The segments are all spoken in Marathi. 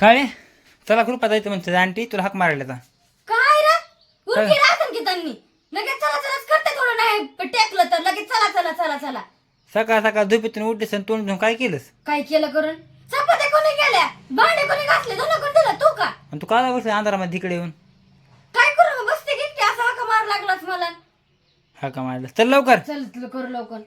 काय? चला कृपा जायचं म्हणते आंटी तुला हाक मारायला आता. काय रे? उरकी राहतं की त्यांनी. लगेच चला चलाच करते थोडं नाही टेकलं तर. लगेच चला चला चला चला. सकाळ सकाळ झोपेतून उठतेस आणि तोंड धुवून काय केलंस? काय केलं करून? चपात्या कोणी केल्या? भांडे कोणी घासले? धुणं कोणी दिलं? तू का? आणि तू काला बसला अंधारामध्ये तिकडे येऊन. काय करू? मग बसते की की असा हाका मार लागलास मला. हाका मारला चल लवकर. चल तुला करू लवकर.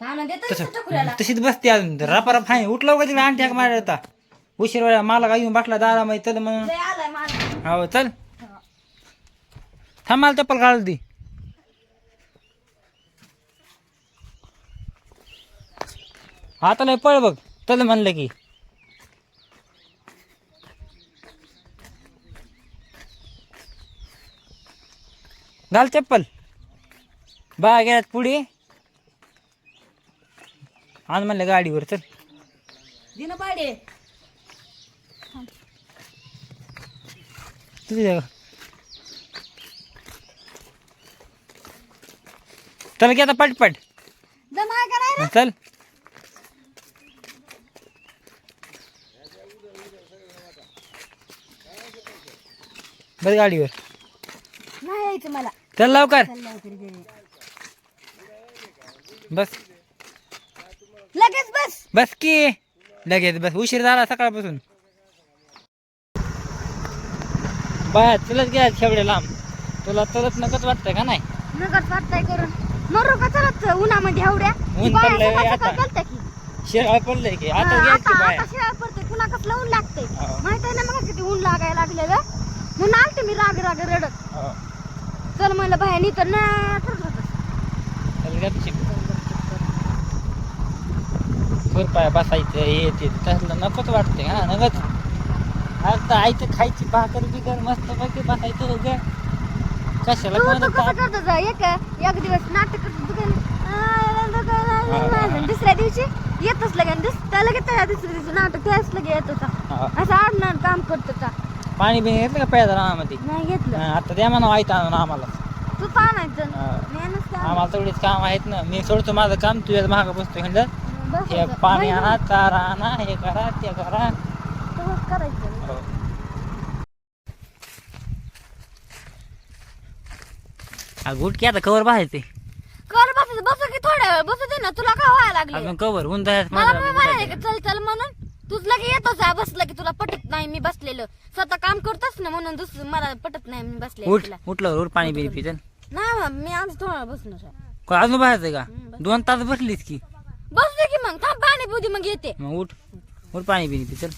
तशीच बसते अजून. रपा रप हाय उठ लवकर तिकडे आंटी हाक मारायला आता उशीर वेळा मला येऊन बसला दारामध्ये चल म्हणून हो चल. थांब मला चप्पल घाल दी. आता लय पळ बघ. चल म्हणलं की. घाल चप्पल. बा गेल्यात पुढे. आण म्हणलं गाडीवर चल. दिन पाडे. तुझी जागा चल की आता पटपट. जमा करायला? चल. बस गाडीवर. नाही यायचं मला. चल लवकर. चल लवकर घरी. बस. बस की. लगेच बस. उशीर झाला सकाळपासून. बाया चलत गेला शेवढे लांब. तुला चलत नकच वाटतंय का नाही? नगर वाटताय करून. मरू का चलत उन्हामध्ये एवढ्या? ऊन बाया पडलंय सकाळ आता. सकाळ की. शेळा पडलंय की. आता घ्यायची आता बाया. पडते पुन्हा कसलं ऊन लागते हो. माहीत आहे ना मग किती ऊन लागायला लागलेलं म्हणून आलते मी राग राग रडत. हो. चल म्हणलं बाहेर तर ना चल, चल. खुरपाय बसायचं हे ते तसलं नकोच वाटते हा नगच आता आईचं खायची भाकर बिकर मस्त पैकी बसायचं ग. कशाला एक एक दिवस नाटक हा. दुसऱ्या दिवशी येतच लगेच दुस त्या लगेच दुसऱ्या दिवशी नाटक त्याच लगे येत होता. असं आडणार काम करत होता पाणी बिणी घेतलं का प्यायला रानामध्ये? नाही घेतलं. आता द्या म्हणा वाईट आणून आम्हाला. तू आणलं. आम्हाला तेवढेच काम आहेत ना. मी सोडतो माझं काम तुझ्या महाग बसतो म्हणलं. हे होतं. पाणी आणा चारा आणा हे करा ते करा. करायचं. हो. हा, गुटकी आता कवर बाहायचे कर बस बस की थोड्या वेळ. बसू दे ना तुला काय व्हायला लागले? अजून कवर ऊन जायचं मला माझं पण म्हणाले की चल चल म्हणून. तुझ लगे येतोच आहे बसलं की तुला पटत नाही मी बसलेलं. स्वतः काम करतोच ना म्हणून दुसरं मला पटत नाही मी बसले उठ उठलं उठ पाणी बिणी पिचल मग मी आज थोडा बसणार आहे. अजून बाहेरचं का. दोन तास बसलीस की. की मग? थांब पाणी बुधी मग येते. मग उठ. उठ पाणी बिणी पिचल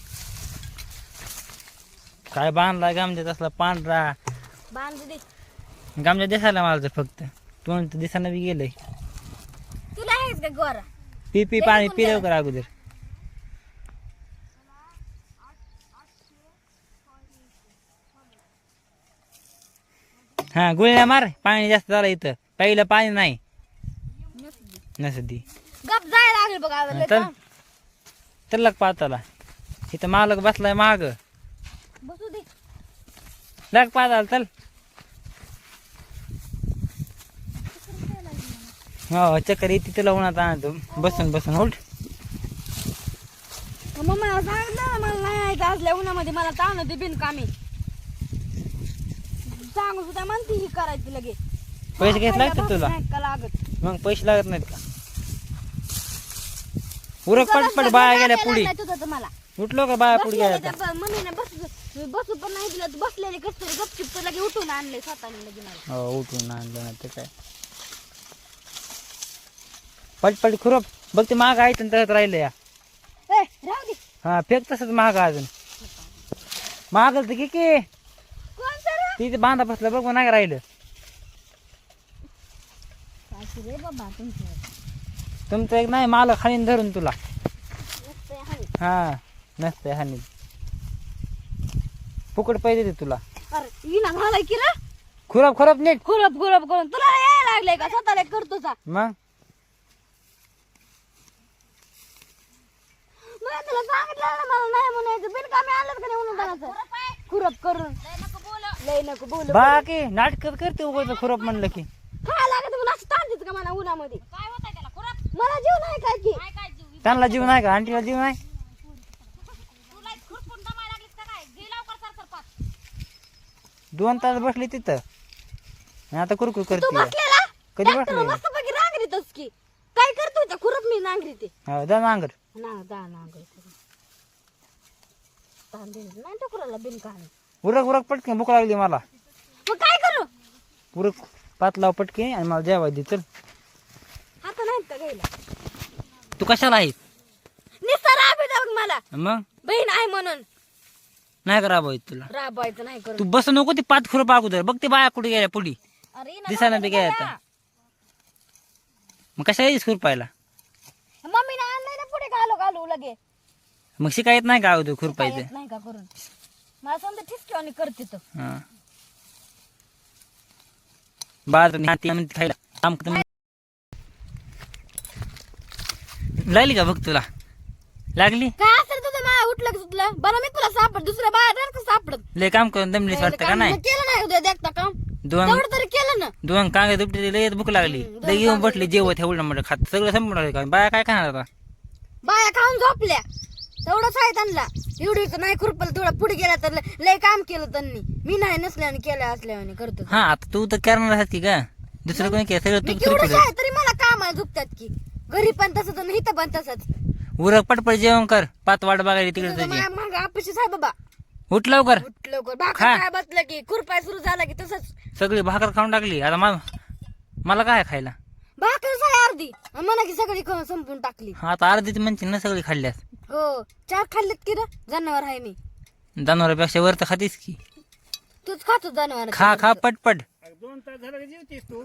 काय बांधला गामच्या तसला पांढरा? बांधू दे. गामच्या दिसायला मला तर फक्त. तोंड तर दिसायला बी गेलंय. तुला आहेस का गोरा? पी पी पाणी पी लवकर अगोदर. हा गुळण्या मार. पाणी जास्त झालं इथं. पहिलं पाणी नाही. नसदी गप जायला लागेल बघ लय पाताला इथं मालक बसलाय माग. बसू दे. लाग पाताला चल. हो चक्कर येते तुला उन्हात आणतो बसून बसून उठ. मग मला सांगितलं ना मला नाही यायचं असल्या उन्हामध्ये मला ताण होते बिनकामी. सांगू सुद्धा म्हणते ही करायची लगे पैसे घेत लागतात तुला? नाही का लागत? मग पैसे लागत नाहीत का? उरक पटपट बाया गेल्या पुढे. उठलो का बाया पुढे गेल्या ब- मम्मीने बसू बसू पण नाही दिलं तू बसलेले कसं तरी गपचिप लगे उठून आणले स्वतःने लगे मला. हो उठून आणलं ना ते काय. पटपट खुरप. बघ ते महाग आहे तसंच राहिलं या. ए, राहू दे. हा फेक तसंच महाग आहे अजून. महागल तर की की. कोण सर? तिथे बांधा बसलं बघ नाही राहिलं. रे बाबा तुमचं. तुमचं एक नाही माल खालीन धरून तुला. हा नसतंय हानी. फुकट पैसे दे तुला. अरे घालाय की रे खुरप खुरप नीट. खुरप खुरप करून तुला यायला लागले का? स्वतःला करतो मग? मी तुला सांगितलं ना मला नाही म्हणायचं. का नाही म्हणून बनायचं खुरप करून. लय नको बोल. बाकी नाटक करते उगाच खुरप म्हणलं की. काय लागत असं ताण देत का मला उन्हामध्ये? मला जीव नाही काय की त्यांना जीव नाही का? आंटीला जीव नाही तुला खुरपून दमायला लागलीस का काय घे लवकर सर सर पाच दोन तास बसले तिथं. आणि आता कुरकुर तू करते. बसलेला? कधी बसले नांगरीतच की काय करतो त्या खुरप मी नांगरीते हो जा नांगर. ना जा नांगर तांदूळ नाही टोकराला बिन काय उरक उरक पटके भूक लागली मला. मग काय करू? उरक पात लाव पटके आणि मला जेवाय दे चल. आता नाहीत का घ्यायला? तू कशाला आहे बघ मला. मग? बहीण आहे म्हणून. नाही का राबाय तुला? राबायचं नाही तू बस नको ती पाच खुरपा अगोदर बघ ते बाया कुठे गेल्या पुढी. अरे दिसायला बी काय आता. मग कशा येईस खुरपायला आणलंय ना पुढे घालू घालू लगे मग शिकाय येत नाही का अगोदर काय खुरपायचं येत नाही का करून? मला समजा ठिसक्यावानी करते तर हा. बाजार हाती म्हणते खायला. काम करते. लागली का बघ तुला? लागली? काय असेल तुझं मा उठलं की सुटलं? बरं मी तुला सापड दुसऱ्या बाहेर का सापडत? लय काम करून दमलीस वाटतं का नाही? केलं नाही उद्या देखता काम. दोन तेवढं तरी केलं ना. दोन कांगे दुपटे लय भूक लागली. लय येऊन बसले जेवत एवढं मोठं खात सगळं संपणार का? बाया काय खाणार आता? बाया खाऊन झोपल्या. तेवढंच आहे त्यांना. एवढी तर नाही खुरपलं थोडं पुढे गेला तर लय- लय काम केलं त्यांनी. मी नाही नसल्याने केलं असल्याने करतो. हा आता तू तर करणार आहेस की का दुसरं कोणी काय सगळं मी तू केवढं खुरपलं आहे तरी मला काम आहे झुकतात की. घरी पण तसंच आणि इथं पण तसंच. उरक पटपट जेवण कर. पाच वाट बघायला तिकडे तुझी मग आहे बाबा. उठ लवकर. उठ लवकर. भाकर. काय बसलं की? खुरपाय सुरू झाला की तसंच. सगळी भाकर खाऊन टाकली. आता मा- मला काय खायला? भाकर अर्धी. आणि म्हणा की सगळी खाऊन संपून टाकली. आता अर्धीच म्हणते ना सगळी खाल्ल्यास हो. चार खाल्लेत की रे? जनावर आहे मी. जनावरापेक्षा वर तर खातीस की. तूच खातो जनावर खा खा पटपट दोन तास झालं का जेवतीस तू?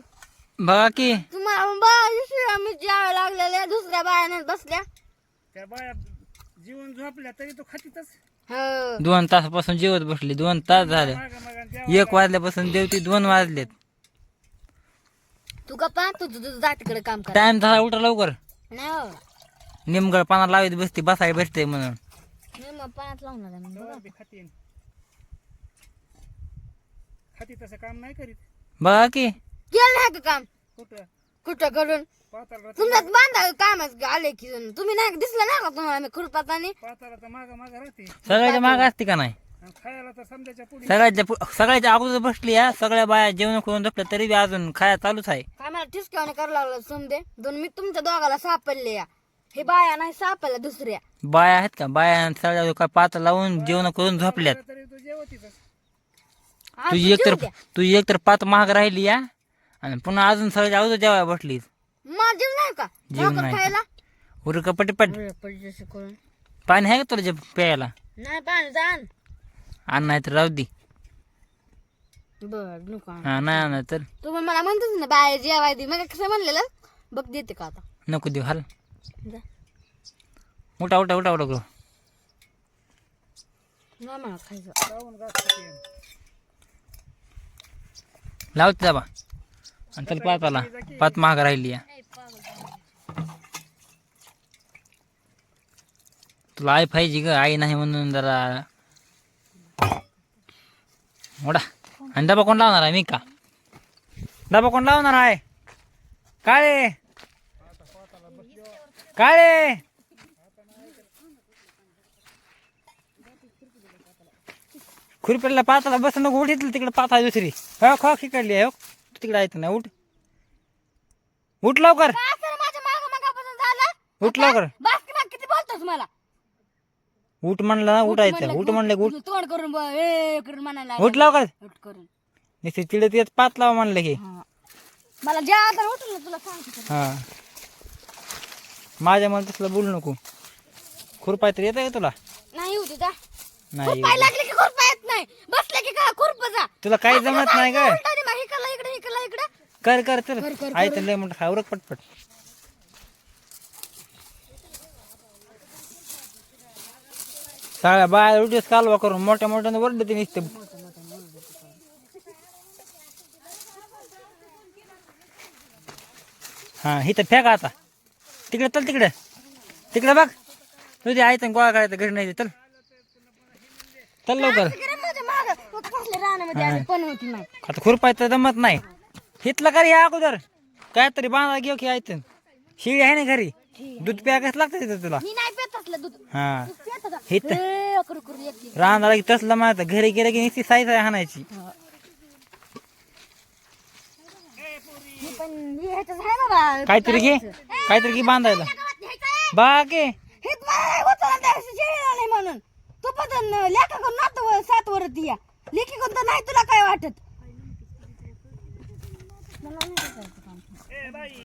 बघा की. तुम्हाला बा लागलेल्या दुसऱ्या बायाने बसल्या. त्या बाया जीवन झोपल्या तरी तू खातीतच. हो. दोन तासापासून जेवत बसली दोन तास झाले. मागा मागा जेव्हा एक वाजल्यापासून जेवती दोन वाजलेत. तू गप्पा तू तिकडे काम कर. टाइम झाला उठा लवकर. नाही हो. निमगड पाना लावीत बसते बसायला भेटते म्हणून. मी मग पाण्यात लावणार आहे मग बघा. बी खातीन खाती तसं काम नाही करीत. बघा की. केलं नाही का काम. कुठं? कुठं करून पाताला तुमच्यात बांधा काम आले की तुम्ही नाही दिसलं नाही का तुम्हाला मी खुरपात आणि पाताला तर मागा मागा राहते. सगळ्याच्या माग असते का नाही? आणि खायला तर समजायच्या पुढे. सगळ्याच्या पु- सगळ्याच्या अगोदर बसली या सगळ्या बाया जेवण करून झोपल्या तरी बी अजून खाया चालूच आहे. काय मला ठिसक्याने करायला लागलं समजे दोन मी तुमच्या दोघाला सापडले या. हे बाया नाही सापडल्या दुसऱ्या. बाया आहेत का? बाया सगळ्या काय पात लावून जेवण करून झोपल्यात. तरी तू जेवतीच आज तुझी तू एकतर जेवू द्या. तुझी एकतर पात महाग राहिली या आणि पुन्हा अजून सगळ्या अगोदर जेवाय बसलीस. जीव नाही का? जीव भाकर नाही का? खायला? उरक पटपट. पडजशी करून. पाणी आहे का तुला जे प्यायला? नाही पाणी जाण. आण नाही तर राहू दे. बर नको हा नाही आणा तर. तुम्ही मला म्हणतच ना बाया जेवाय दे. मग कसं म्हणलेलं? बघ देते का आता. नको देऊ हाल. जा. उठा उठा उठा उठा करू नाही मला खायचं. लावते दाबा आणि चल पात आला. पात महाग राहिली या. तुला आई पाहिजे ग आई नाही म्हणून जरा. ओढा आणि डबा कोण लावणार आहे? मी का? डबा कोण लावणार आहे? काळे. काळे. खुरपेला पाताला बस नको उठ इथलं तिकडे पाता दुसरी. हो खो खिकडली हो. तिकडे आहे ना उठ. उठ लवकर. उठ लवकर बस की मग किती बोलतोस मला उठ म्हणलं ना उठायचं. म्हणलं उठ की म्हणलं की उठ. तुझं तोंड करून ब- ए करून म्हणायला उठ लवकर. उठ करून. नुसते तिकडे येत पात लावा म्हणलं की. हा. मला ज्या आता उठून ना तुला सांगते तर. हा. माझ्या मला तसलं बोलू नको. खुरपाय तर येत का तुला? नाही जा. नाही लागले की खुरपा येत नाही. बसले की का खुरप जा. तुला काही जमत नाही का? इकडला इकडे कर कर चल. कर, कर, आहे तर लय मोठं खावरक पटपट. सगळ्या बाया उठेच कालवा करून मोठ्या मोठ्याने वरडते ते नुसते हा इथं फेका आता. तिकडे चल तिकडे. तिकडे बघ. तुझे आहे तर गोळा करायचं घरी नाही चल. चल लवकर. आता खुरपायचं जमत नाही. हितलं करी या अगोदर. काय तरी बांधा घेऊ की ऐकतं शिळी आहे ना घरी? दूध प्या कसं लागतं तिथं तुला? मी नाही पेत असलं दूध. हा. दूध पेत का हे तर- ए, येते की तसलं माहीत घरी गेलं की नुसती साई साई हाणायची. मी पण हे ह्याच्यात आहे बाबा. काहीतरी घे. काहीतरी घे बांधायला. बाके नाही नाही म्हणून. तू पण लेखा करून नातू सात वरती या. लेखी कोणतं नाही तुला काय वाटत.